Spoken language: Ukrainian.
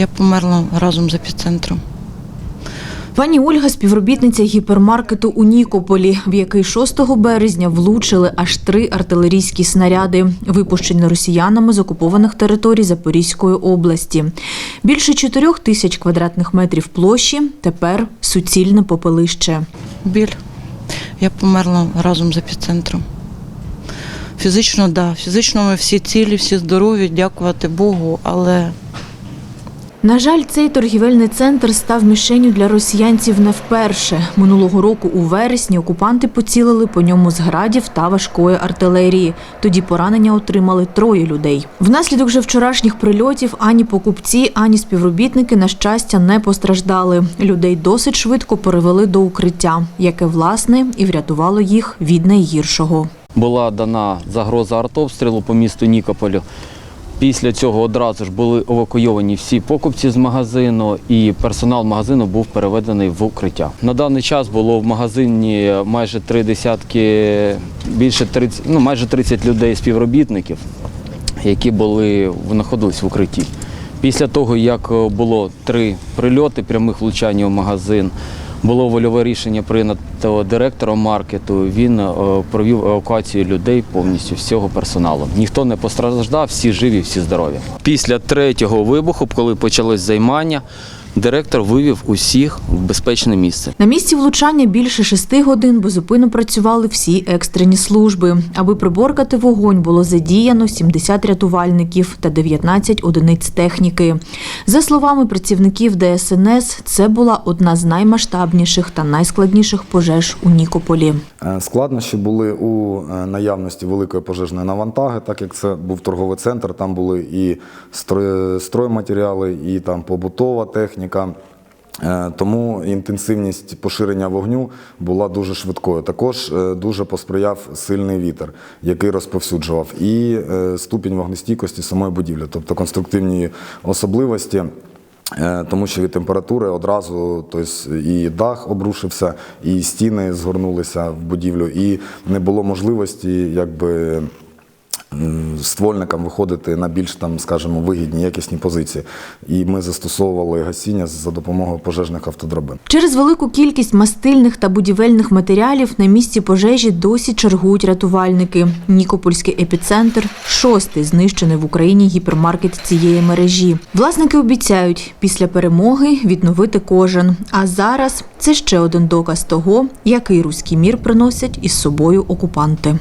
Я померла разом з епіцентром. Пані Ольга співробітниця гіпермаркету у Нікополі, в який 6 березня влучили аж три артилерійські снаряди, випущені росіянами з окупованих територій Запорізької області. Більше 4 тисяч квадратних метрів площі тепер суцільне попелище. Біль. Я померла разом з епіцентром. Фізично, так. Да. Фізично ми всі цілі, всі здорові, дякувати Богу, але На жаль, цей торгівельний центр став мішенню для росіянців не вперше. Минулого року у вересні окупанти поцілили по ньому з градів та важкої артилерії. Тоді поранення отримали троє людей. Внаслідок же вчорашніх прильотів ані покупці, ані співробітники, на щастя, не постраждали. Людей досить швидко перевели до укриття, яке власне і врятувало їх від найгіршого. була дана загроза артобстрілу по місту Нікополю. Після цього одразу ж були евакуйовані всі покупці з магазину, і персонал магазину був переведений в укриття. На даний час було в магазині майже три десятки, більше 30, ну майже 30 людей співробітників, які були знаходились в укритті. Після того, як е, було три прильоти прямих влучань у магазин, було вольове рішення прийнято директором маркету. Він е, провів евакуацію людей повністю всього персоналу. Ніхто не постраждав, всі живі, всі здорові. Після третього вибуху, коли почалось займання, директор вивів усіх в безпечне місце. На місці влучання більше шести годин безупинно працювали всі екстрені служби. Аби приборкати вогонь, було задіяно 70 рятувальників та 19 одиниць техніки. За словами працівників ДСНС, це була одна з наймасштабніших та найскладніших пожеж у Нікополі. Е, Складнощі були у е, наявності великої пожежної навантаги, так як це був торговий центр, там були і строй- стройматеріали, і там побутова техніка. Е, Тому інтенсивність поширення вогню була дуже швидкою. Також е, дуже посприяв сильний вітер, який розповсюджував, і е, ступінь вогнестійкості самої будівлі, тобто конструктивні особливості. Тому що від температури одразу тобто, і дах обрушився, і стіни згорнулися в будівлю, і не було можливості якби. Ствольникам виходити на більш там, скажімо, вигідні якісні позиції. І ми застосовували гасіння за допомогою пожежних автодрабин. Через велику кількість мастильних та будівельних матеріалів на місці пожежі досі чергують рятувальники. Нікопольський епіцентр шостий знищений в Україні гіпермаркет цієї мережі. Власники обіцяють після перемоги відновити кожен. А зараз це ще один доказ того, який руський мір приносять із собою окупанти.